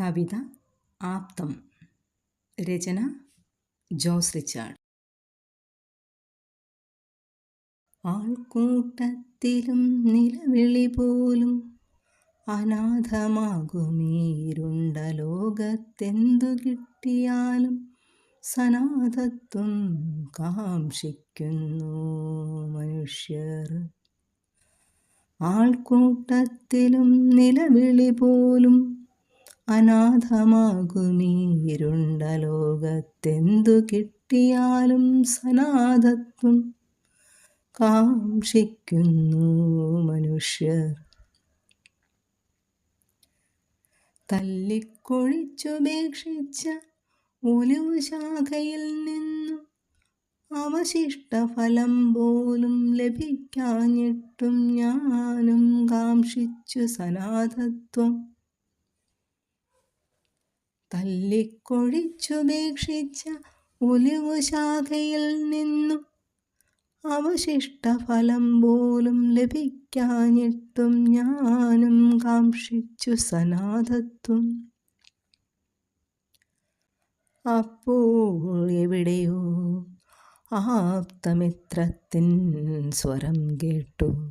കവിത ആപ്തം. രചന Jose Richard. ആൾക്കൂട്ടത്തിലും നിലവിളി പോലും അനാഥമാകുമീരുണ്ട ലോകത്തെന്തു കിട്ടിയാലും സനാഥത്വം കാക്ഷിക്കുന്നു മനുഷ്യർ. ആൾക്കൂട്ടത്തിലും നിലവിളി പോലും അനാഥമാകുമീരുണ്ട ലോകത്തെന്തു കിട്ടിയാലും സനാഥത്വം കാക്ഷിക്കുന്നു മനുഷ്യർ. തല്ലിക്കൊഴിച്ചുപേക്ഷിച്ച ഒലിവു ശാഖയിൽ നിന്നു അവശിഷ്ടഫലം പോലും ലഭിക്കാഞ്ഞിട്ടും ഞാനും കാക്ഷിച്ചു സനാഥത്വം തല്ലിക്കൊഴിച്ചുപേക്ഷിച്ച ഒലിവു നിന്നു. അവശിഷ്ടഫലം പോലും ലഭിക്കാഞ്ഞിട്ടും ഞാനും കാക്ഷിച്ചു സനാഥത്വം അപ്പോൾ എവിടെയോ ആപ്തമിത്രത്തിൻ സ്വരം കേട്ടു.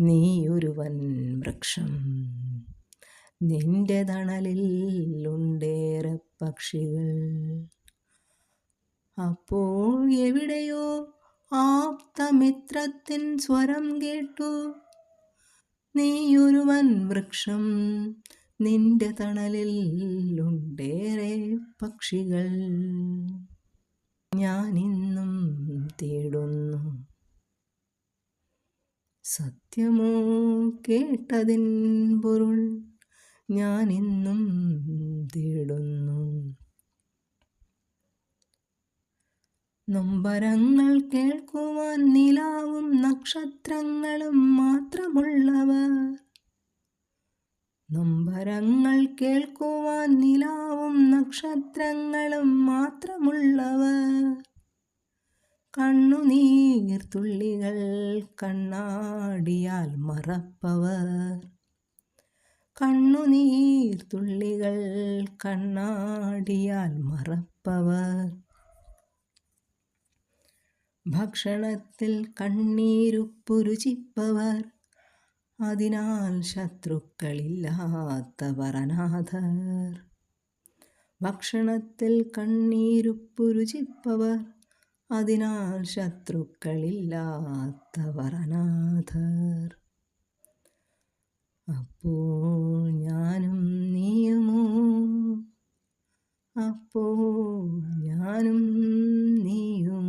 നീയൊരുവൻ വൃക്ഷം നിന്റെ തണലിൽ ഉണ്ടേറെ പക്ഷികൾ. അപ്പോൾ എവിടെയോ ആപ്തമിത്രത്തിൻ സ്വരം കേട്ടു. നീയൊരുവൻ വൃക്ഷം നിന്റെ തണലിൽ ഉണ്ടേറെ പക്ഷികൾ. ഞാനിന്നും തേടുന്നു. സത്യമോ? കേട്ടതിൻ പൊരുൾ. ഞാനിന്നും തേടുന്നു. നൊമ്പരങ്ങൾ കേൾക്കുവാൻ നിലാവും നക്ഷത്രങ്ങളും മാത്രമുള്ളവർ. നൊമ്പരങ്ങൾ കേൾക്കുവാൻ നിലാവും നക്ഷത്രങ്ങളും മാത്രമുള്ളവർ. കണ്ണുനീർ തുള്ളികൾ കണ്ണാടിയാൽ മറപ്പവർ. കണ്ണുനീർ തുള്ളികൾ കണ്ണാടിയാൽ മറപ്പവർ. ഭക്ഷണത്തിൽ കണ്ണീരുപ്പുരുചിപ്പവർ അതിനാൽ ശത്രുക്കളില്ലാത്തവർ അനാഥർ. ഭക്ഷണത്തിൽ കണ്ണീരുപ്പുരുചിപ്പവർ അതിനാൽ ശത്രുക്കളില്ലാത്തവർ അനാഥർ. അപ്പോൾ അപ്പോൾ ഞാനും നീയും